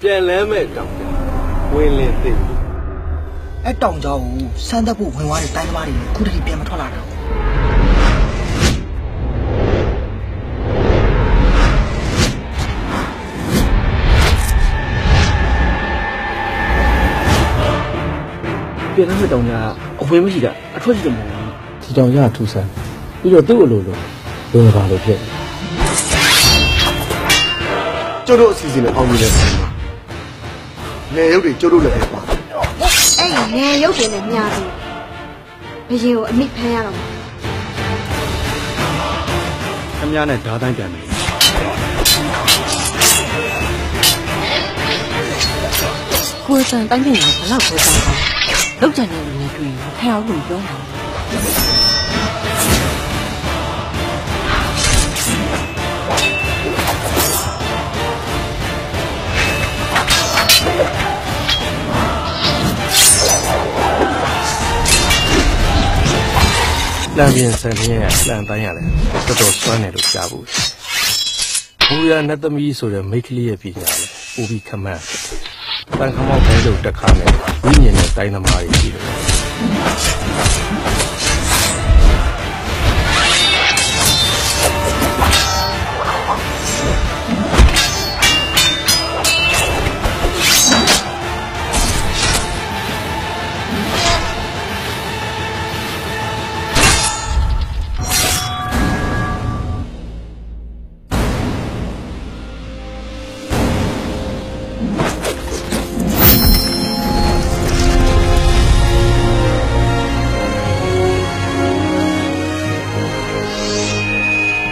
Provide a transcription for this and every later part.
ပြန်လန်းမဲ့တောင်ပြန်ဝင်လင်းသိ အဲ့တောင်ကြောင်ကိုစမ်းသက်ဖို့ဝင်သွားတဲ့တိုင်းသမားတွေခုတည်းပြန်မထွက်လာတော့ဘူး ပြန်လာမဲ့တောင်ကအဝေးမရှိတာအထွက်ရှိတယ်မဟုတ်ဘူး ဒီတောင်ရထူဆန်းပြီးတော့သူ့အလိုလိုလုံလပါလို့ဖြစ်တယ် ကျုပ်တို့အစီအစဉ်နဲ့အောင်မြင်တဲ့ပုံ မှာနေရုပ်တွေကျုပ်တို့လည်းပဲပါအဲ့ဒီငယ်ရုပ်တင်နဲ့မြားပြီးဘရင်ကိုအမိဖမ်းရတော့မှာခမရနဲ့ဓာတ်တိုင်းပြန်ပြီကိုယ်စံတိုင်းပြည်ကဘလောက်ကိုစံကောင်းလောက်ကြတဲ့လူတွေတွေ့ရင်ဖះအောင်လို့ပြောမှာ လမ်းပြင်ဆန်ပြင်းရလမ်းတိုင်းရလဲတော်တော်စွမ်းတယ်လို့ကြားဘူးဘူရနတ်သမီးဆိုတဲ့မိတ်ကလေးရဲ့ပညာလဲပူပြီးခမန်းတန်ခမောက်တိုင်းလို့တက်ခါမယ်ဝိညာဉ်နဲ့တိုင်းသမားတွေရှိတယ်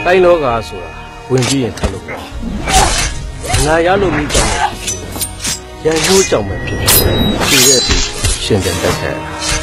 တိုင်းလောကဆိုတာဝင်ပြီးရင်ထွက်လို့ပေါ့ငါရလို့မိကြောင်ပဲဖြစ်ဖြစ်ရန်ဟိုးကြောင်ပဲဖြစ်ဖြစ်ဒီရဲ့ရှင်တဲ့တက်ခဲ့တာ